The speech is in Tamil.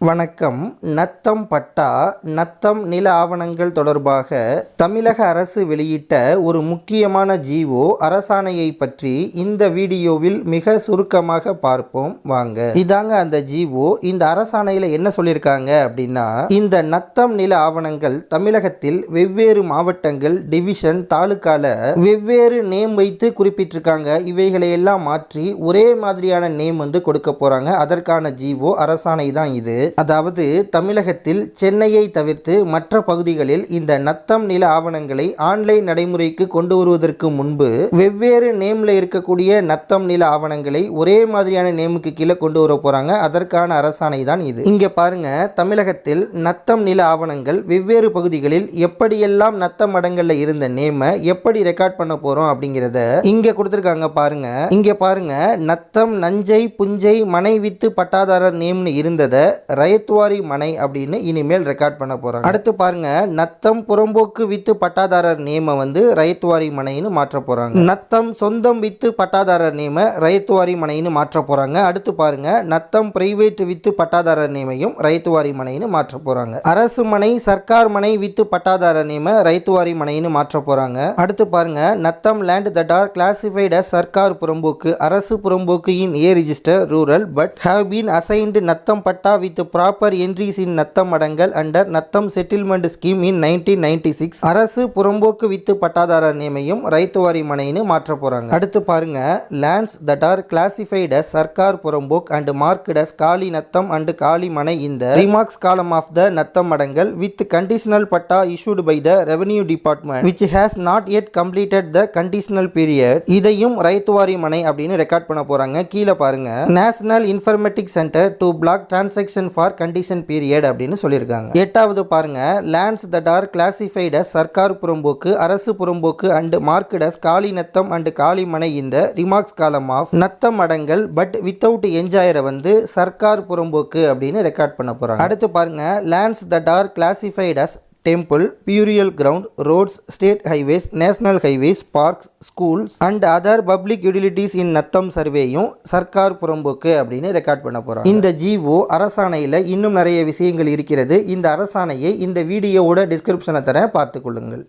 வணக்கம். நத்தம் பட்டா நத்தம் நில ஆவணங்கள் தொடர்பாக தமிழக அரசு வெளியிட்ட ஒரு முக்கியமான ஜீவோ அரசாணையை பற்றி இந்த வீடியோவில் மிக சுருக்கமாக பார்ப்போம். வாங்க. இதாங்க அந்த ஜீவோ. இந்த அரசாணையில் என்ன சொல்லியிருக்காங்க அப்படின்னா இந்த நத்தம் நில ஆவணங்கள் தமிழகத்தில் வெவ்வேறு மாவட்டங்கள் டிவிஷன் தாலுக்கால வெவ்வேறு நேம் வைத்து குறிப்பிட்டிருக்காங்க. இவைகளை எல்லாம் மாற்றி ஒரே மாதிரியான நேம் வந்து கொடுக்க போறாங்க. அதற்கான ஜீவோ அரசாணை தான் இது. அதாவது தமிழகத்தில் சென்னையை தவிர்த்து மற்ற பகுதிகளில் இந்த நத்தம் நில ஆவணங்களை ஆன்லைன் நடைமுறைக்கு கொண்டு வருவதற்கு முன்பு வெவ்வேறு நேம்ல இருக்கக்கூடிய நத்தம் நில ஆவணங்களை ஒரே மாதிரியான நேமுக்கு கீழே கொண்டு வர போறாங்க. அதற்கான அரசாணை தான் இது. இங்க பாருங்க தமிழகத்தில் நத்தம் நில ஆவணங்கள் வெவ்வேறு பகுதிகளில் எப்படியெல்லாம் நத்தம் மடங்கள்ல இருந்த நேம எப்படி ரெக்கார்ட் பண்ண போறோம் அப்படிங்கிறத இங்க கொடுத்துருக்காங்க பாருங்க. இங்க பாருங்க நத்தம் நஞ்சை புஞ்சை மனைவித்து பட்டாதாரர் நேம்னு இருந்ததை ரயத்துவாரி மனை அப்படின்னு இனிமேல் ரெக்கார்ட் பண்ண போகிறாங்க அடுத்து பாருங்க நத்தம் புறம்போக்கு வித்து பட்டாதாரர் நேம வந்து ரயத்துவாரி மனைன்னு மாற்ற போகிறாங்க நத்தம் சொந்தம் வித்து பட்டாதாரர் நேம ரயத்துவாரி மனைன்னு மாற்ற போகிறாங்க அடுத்து பாருங்க நத்தம் பிரைவேட் வித்து பட்டாதாரர் நேமையும் ரயத்துவாரி மனைன்னு மாற்ற போகிறாங்க அரசு மனை சர்க்கார் மனை வித்து பட்டாதாரர் நேம ரயத்துவாரி மனைன்னு மாற்ற போகிறாங்க அடுத்து பாருங்க Natham land that are classified as Sarkar புறம்போக்கு அரசு புறம்போக்கு in a register rural but have been assigned Natham patta with proper entries in Natham Adangal under Natham settlement scheme in nineteen ninety six அரசு புறம்போக்கு வித்து பட்டாதாரர் நேமையும் ரைத்துவாரி மனைன்னு மாற்ற போகிறாங்க அடுத்து பாருங்க lands that are classified sarkar poramboke and marked as kali natham and kali manai இந்த remarks column of the Natham Adangal with conditional patta issued by the revenue department which has not yet completed the conditional period இதையும் ரைத்துவாரி மனை அப்படின்னு ரெக்கார்ட் பண்ண போகிறாங்க கீழே பாருங்க national informatic centre to block transaction for condition period அப்படின்னு சொல்லியிருக்காங்க. எட்டாவது பாருங்க. Lands that are classified as Sarkar புறம்போக்கு அரசு புறம்போக்கு அண்ட் மார்க்கெட் as காலி நத்தம் அண்ட் காலி மனை இந்த remarks column of natham adangal but without என்ஜாயரை வந்து சர்க்கார் புறம்போக்கு அப்படின்னு ரெக்கார்ட் பண்ண போறாங்க. அடுத்து பாருங்க. Lands that are classified as temple burial ground roads state highways national highways parks schools and other public utilities in Natham சர்வேயும் சர்க்கார் புறம்போக்கு அப்படின்னு ரெக்கார்ட் பண்ண போகிறோம் இந்த ஜிஓ அரசாணையில் இன்னும் நிறைய விஷயங்கள் இருக்கிறது. இந்த அரசாணையை இந்த வீடியோவோட டிஸ்கிரிப்ஷனை தர பார்த்துக்கொள்ளுங்கள்